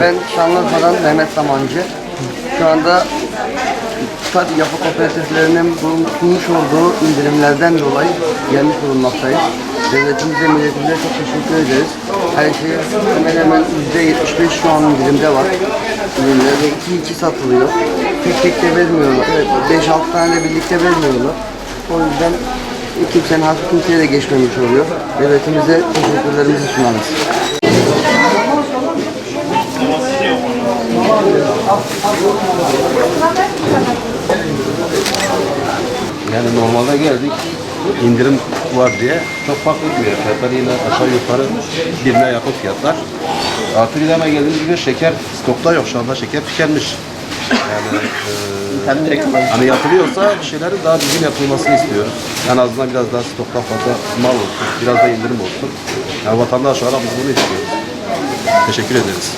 Ben Şanlıurfa'dan Mehmet Samancı. Şu anda Tadı Yapı Kooperatiflerinin bulunmuş olduğu indirimlerden dolayı gelmiş bulunmaktayız. Devletimize, milletimize çok teşekkür ederiz. Her şey hemen hemen %75 şu an indirimde var. Ürünler ve 2-2 satılıyor. Tek tek de vermiyorlar. Evet, 5-6 tane de birlikte vermiyorlar. O yüzden kimsenin hakkı kimseye de geçmemiş oluyor. Devletimize teşekkürlerimizi sunarız. Yani normalde geldik indirim var diye çok farklı gidiyor. Fiyatlar yine aşağı yukarı birbirine yakın fiyatlar. Artık hemen geldiğimiz gibi şeker stokta yok şu anda şeker tükenmiş. Yani e, hani yapılıyorsa bir şeylerin daha düzgün yapılmasını istiyoruz. En azından biraz daha stoktan fazla mal olsun, biraz da indirim olsun. Yani vatandaş olarak biz bunu istiyoruz. Teşekkür ederiz.